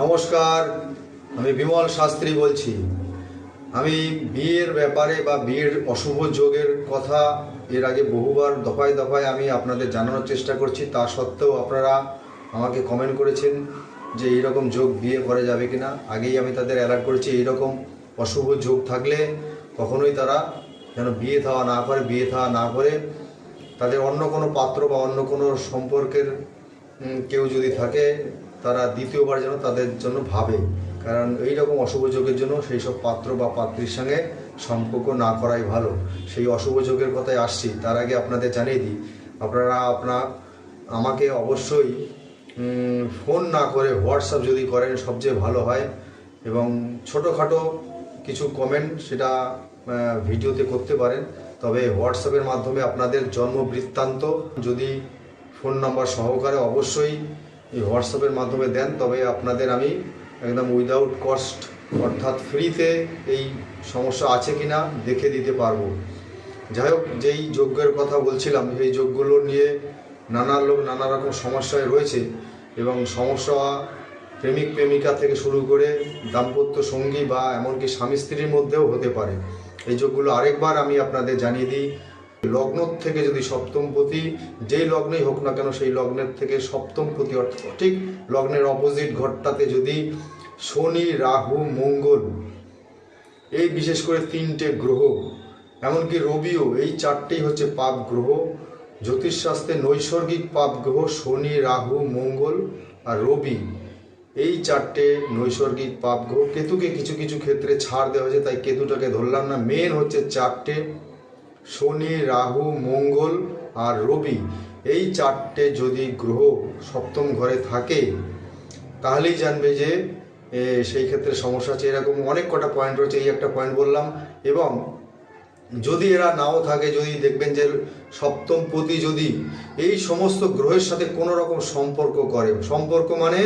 নমস্কার, আমি বিমল শাস্ত্রী বলছি। আমি বিয়ের ব্যাপারে বা বিয়ের অশুভ যোগের কথা এর আগে বহুবার দফায় দফায় আমি আপনাদের জানানোর চেষ্টা করছি। তা সত্ত্বেও আপনারা আমাকে কমেন্ট করেছেন যে এইরকম যোগ বিয়ে করা যাবে কিনা। আগেই আমি তাদের অ্যালার্ট করেছি, এইরকম অশুভ যোগ থাকলে কখনোই তারা যেন বিয়ে থাওয়া না করে, বিয়ে থাওয়া না করে। তাদের অন্য কোনো পাত্র বা অন্য কোনো সম্পর্কের কেউ যদি থাকে তারা দ্বিতীয়বার যেন তাদের জন্য ভাবে। কারণ এই রকম অশুভ যোগের জন্য সেই সব পাত্র বা পাত্রীর সঙ্গে সম্পর্ক না করাই ভালো। সেই অশুভ যোগের কথায় আসছি। তার আগে আপনাদের জানিয়ে দিই, আপনারা আপনার আমাকে অবশ্যই ফোন না করে হোয়াটসঅ্যাপ যদি করেন সবচেয়ে ভালো হয়। এবং ছোটোখাটো কিছু কমেন্ট সেটা ভিডিওতে করতে পারেন। তবে হোয়াটসঅ্যাপের মাধ্যমে আপনাদের জন্ম বৃত্তান্ত যদি ফোন নাম্বার সহকারে অবশ্যই এই হোয়াটসঅ্যাপের মাধ্যমে দেন, তবে আপনাদের আমি একদম উইদাউট কস্ট অর্থাৎ ফ্রিতে এই সমস্যা আছে কিনা দেখে দিতে পারব। যাই হোক যেই যজ্ঞের কথা বলছিলাম সেই যজ্ঞগুলো নিয়ে নানা লোক নানা রকম সমস্যায় রয়েছে এবং সমস্যা প্রেমিক, প্রেমিকা থেকে শুরু করে দাম্পত্য সঙ্গী বা এমনকি স্বামী স্ত্রীর মধ্যেও হতে পারে। এই যোগগুলো আরেকবার আমি আপনাদের জানিয়ে দিই লগ্ন থেকে যদি সপ্তমপতি যেই লগ্নেই হোক না কেন সেই লগ্নের থেকে সপ্তমপতি অর্থাৎ ঠিক লগ্নের অপোজিট ঘরটাতে যদি শনি, রাহু, মঙ্গল এই বিশেষ করে তিনটে গ্রহ, এমনকি রবিও এই চারটেই হচ্ছে পাপ গ্রহ, জ্যোতিষশাস্ত্রে নৈসর্গিক পাপ গ্রহ শনি, রাহু, মঙ্গল আর রবি এই চারটে নৈসর্গিক পাপ গ্রহ। কেতুকে কিছু কিছু ক্ষেত্রে ছাড় দেওয়া হয়েছে, তাই কেতুটাকে ধরলাম না। মেন হচ্ছে চারটে শনি, রাহু, মঙ্গল আর রবি এই চারটে যদি গ্রহ সপ্তম ঘরে থাকে, তাহলেই জানবে যে সেই ক্ষেত্রে সমস্যা আছে। এরকম অনেক কটা পয়েন্ট রয়েছে, এই একটা পয়েন্ট বললাম। এবং যদি এরা নাও থাকে, যদি দেখবেন যে সপ্তম পতি যদি এই সমস্ত গ্রহের সাথে কোনো রকম সম্পর্ক করে, সম্পর্ক মানে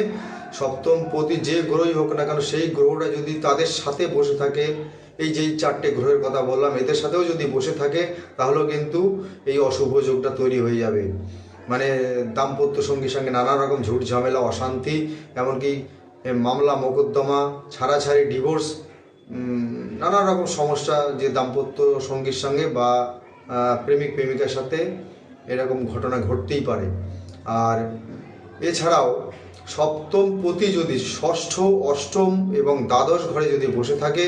সপ্তম পতি যে গ্রহই হোক না কেন, সেই গ্রহটা যদি তাদের সাথে বসে থাকে এই যেই চারটে গ্রহের কথা বললাম, এদের সাথেও যদি বসে থাকে, তাহলেও কিন্তু এই অশুভ যোগটা তৈরি হয়ে যাবে। মানে দাম্পত্য সঙ্গীর সঙ্গে নানা রকম ঝুট ঝামেলা, অশান্তি, এমনকি মামলা, মোকদ্দমা, ছাড়াছাড়ি, ডিভোর্স নানা রকম সমস্যা যে দাম্পত্য সঙ্গীর সঙ্গে বা প্রেমিক প্রেমিকার সাথে এরকম ঘটনা ঘটতেই পারে। আর এছাড়াও সপ্তম পতি যদি ষষ্ঠ, অষ্টম এবং দ্বাদশ ঘরে যদি বসে থাকে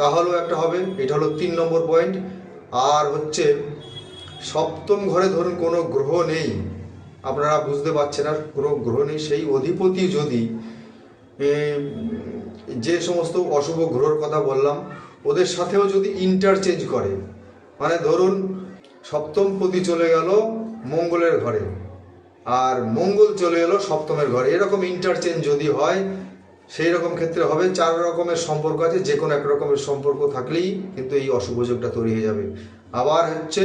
তাহলেও একটা হবে, এটা হলো তিন নম্বর পয়েন্ট আর হচ্ছে, সপ্তম ঘরে ধরুন কোনো গ্রহ নেই, আপনারা বুঝতে পারছেন না কোনো গ্রহ নেই, সেই অধিপতি যদি যে সমস্ত অশুভ গ্রহর কথা বললাম, ওদের সাথেও যদি ইন্টারচেঞ্জ করে মানে ধরুন সপ্তম পতি চলে গেল মঙ্গলের ঘরে, আর মঙ্গল চলে এলো সপ্তমের ঘরে, এরকম ইন্টারচেঞ্জ যদি হয় সেই রকম ক্ষেত্রে হবে, চার রকমের সম্পর্ক আছে যে কোনো এক রকমের সম্পর্ক থাকলেই কিন্তু এই অশুভ যোগটা তৈরি হয়ে যাবে। আবার হচ্ছে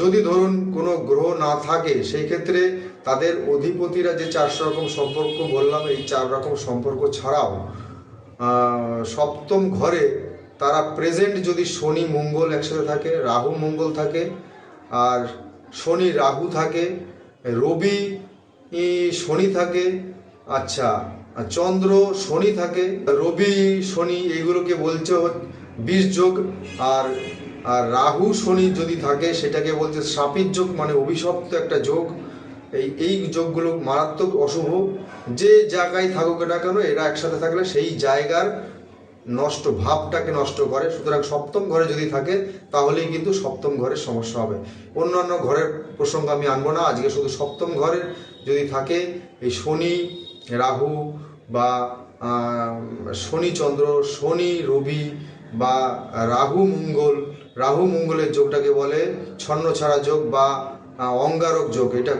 যদি ধরুন কোনো গ্রহ না থাকে, সেই ক্ষেত্রে তাদের অধিপতিরা যে চারশো রকম সম্পর্ক বললাম, এই চার রকম সম্পর্ক ছাড়াও সপ্তম ঘরে তারা প্রেজেন্ট যদি শনি মঙ্গল একসাথে থাকে, রাহু মঙ্গল থাকে, আর শনি রাহু থাকে, রবি শনি থাকে আচ্ছা চন্দ্র শনি থাকে, রবি শনি, এইগুলোকে বলছে বিষ যোগ, আর আর রাহু শনি যদি থাকে, সেটাকে বলছে সাপির যোগ মানে অভিশপ্ত একটা যোগ। এই এই যোগগুলো মারাত্মক অশুভ। যে জায়গায় থাকুক না কেন, এরা একসাথে থাকলে সেই জায়গার নষ্ট ভাবটাকে নষ্ট করে। সুতরাং সপ্তম ঘরে যদি থাকে, তাহলেই কিন্তু সপ্তম ঘরের সমস্যা হবে। অন্যান্য ঘরের প্রসঙ্গ আমি আনব না, আজকে শুধু সপ্তম ঘরের যদি থাকে, এই শনি রাহু বা শনি চন্দ্র, শনি রবি বা রাহু মঙ্গল, রাহু মঙ্গলের যোগটাকে বলে ছন্ন ছাড়া যোগ বা অঙ্গারক যোগ। এটা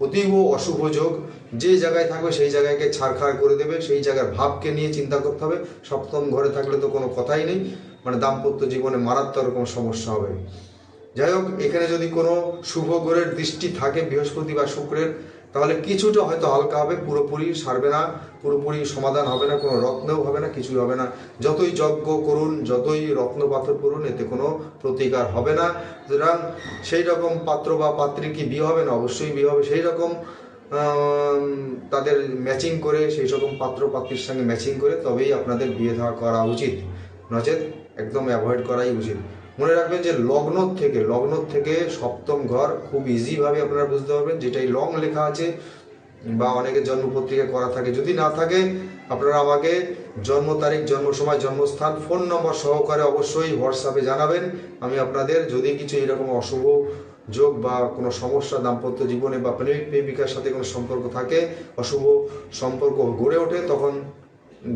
অতীব অশুভ যোগ। যে জায়গায় থাকবে সেই জায়গাকে ছাড়খাড় করে দেবে, সেই জায়গার ভাবকে নিয়ে চিন্তা করতে হবে। সপ্তম ঘরে থাকলে তো কোনো কথাই নেই। মানে দাম্পত্য জীবনে মারাত্মক রকম সমস্যা হবে। যাই হোক, এখানে যদি কোনো শুভ গ্রহের দৃষ্টি থাকে বৃহস্পতি বা শুক্রের তাহলে কিছুটা হয়তো হালকা হবে, পুরোপুরি সারবে না, পুরোপুরি সমাধান হবে না, কোনো রত্নেও হবে না, কিছুই হবে না। যতই যজ্ঞ করুন, যতই রত্ন পাথর করুন এতে কোনো প্রতিকার হবে না। সুতরাং সেই রকম পাত্র বা পাত্রী কি বিয়ে হবে না? অবশ্যই বিয়ে হবে। সেই রকম তাদের ম্যাচিং করে, সেই রকম পাত্র পাত্রীর সঙ্গে ম্যাচিং করে তবেই আপনাদের বিয়ে থা করা উচিত। নচেত একদম অ্যাভয়েড করাই উচিত। মনে রাখবেন যে লগ্ন থেকে লগ্ন থেকে সপ্তম ঘর খুব ইজিভাবে আপনারা বুঝতে পারবেন যেটাই লং লেখা আছে বা অনেকের জন্ম পত্রিকা করা থাকে। যদি না থাকে, আপনারা আমাকে জন্ম তারিখ, জন্ম সময়, জন্মস্থান ফোন নম্বর সহকারে অবশ্যই হোয়াটসঅ্যাপে জানাবেন। আমি আপনাদের যদি কিছু এরকম অশুভ যোগ বা কোনো সমস্যা, দাম্পত্য জীবনে বা প্রেমিক, প্রেমিকার সাথে কোনো সম্পর্ক থাকে, অশুভ সম্পর্ক গড়ে ওঠে, তখন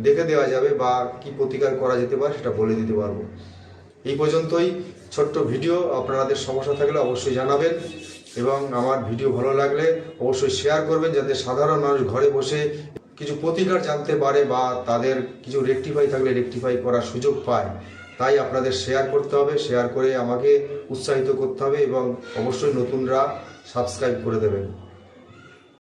দেখে দেওয়া যাবে বা কি প্রতিকার করা যেতে পারে সেটা বলে দিতে পারব। এই পর্যন্তই। ছোট্ট ভিডিও, আপনাদের সমস্যা থাকলে অবশ্যই জানাবেন এবং আমার ভিডিও ভালো লাগলে অবশ্যই শেয়ার করবেন যাতে সাধারণ মানুষ ঘরে বসে কিছু প্রতিকার জানতে পারে বা তাদের কিছু রেকটিফাই থাকলে রেকটিফাই করার সুযোগ পায়। তাই আপনাদের শেয়ার করতে হবে শেয়ার করে আমাকে উৎসাহিত করতে হবে এবং অবশ্যই নতুনরা সাবস্ক্রাইব করে দেবেন।